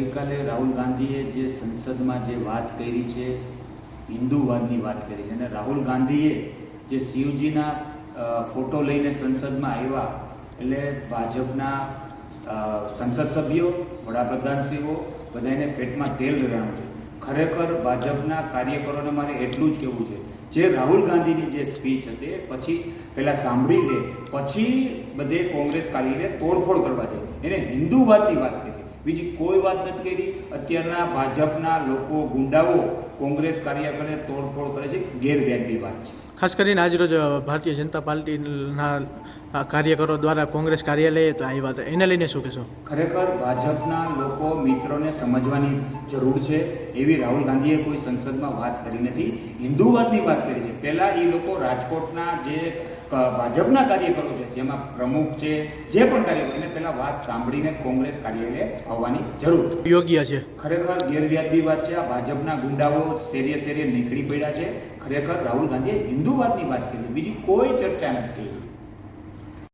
ગઈકાલે રાહુલ ગાંધીએ જે સંસદમાં જે વાત કરી છે હિન્દુવાદની વાત કરી અને રાહુલ ગાંધીએ જે શિવજીના ફોટો લઈને સંસદમાં આવ્યા, એટલે ભાજપના સંસદ સભ્યો વડાપ્રધાનશ્રીઓ બધાને પેટમાં તેલ રેડાણું છે. ખરેખર ભાજપના કાર્યકરોને મારે એટલું જ કહેવું છે. જે રાહુલ ગાંધીની જે સ્પીચ હતી, પછી પહેલાં સાંભળી લે, પછી બધે કોંગ્રેસ કાર્યને તોડફોડ કરવા જાય. એને હિન્દુવાદની વાત કરી બીજી કોઈ વાત નથી કરી. અત્યારના ભાજપના લોકો ગુંડાઓ કોંગ્રેસ કાર્યકરને તોડફોડ કરે છે. ગેરવ્યાજબી વાત છે. ખાસ કરીને આજરોજ ભારતીય જનતા પાર્ટીના કાર્યકરો દ્વારા કોંગ્રેસ કાર્યાલયે તો આવ્યા હતા. એને લઈને શું કહેશો? ખરેખર ભાજપના લોકો મિત્રોને સમજવાની જરૂર છે. એવી રાહુલ ગાંધીએ કોઈ સંસદમાં વાત કરી નથી. હિન્દુવાદની વાત કરી છે. પહેલાં એ લોકો રાજકોટના જે ભાજપના કાર્યકરો છે જેમાં પ્રમુખ છે જે પણ કાર્યકરો એને પહેલાં વાત સાંભળીને કોંગ્રેસ કાર્યાલય આવવાની જરૂર યોગ્ય છે. ખરેખર ગેરવ્યાજબી વાત છે. આ ભાજપના ગુંડાઓ શેરીએ શેરીએ નીકળી પડ્યા છે. ખરેખર રાહુલ ગાંધીએ હિન્દુવાદની વાત કરી બીજી કોઈ ચર્ચા નથી. કરી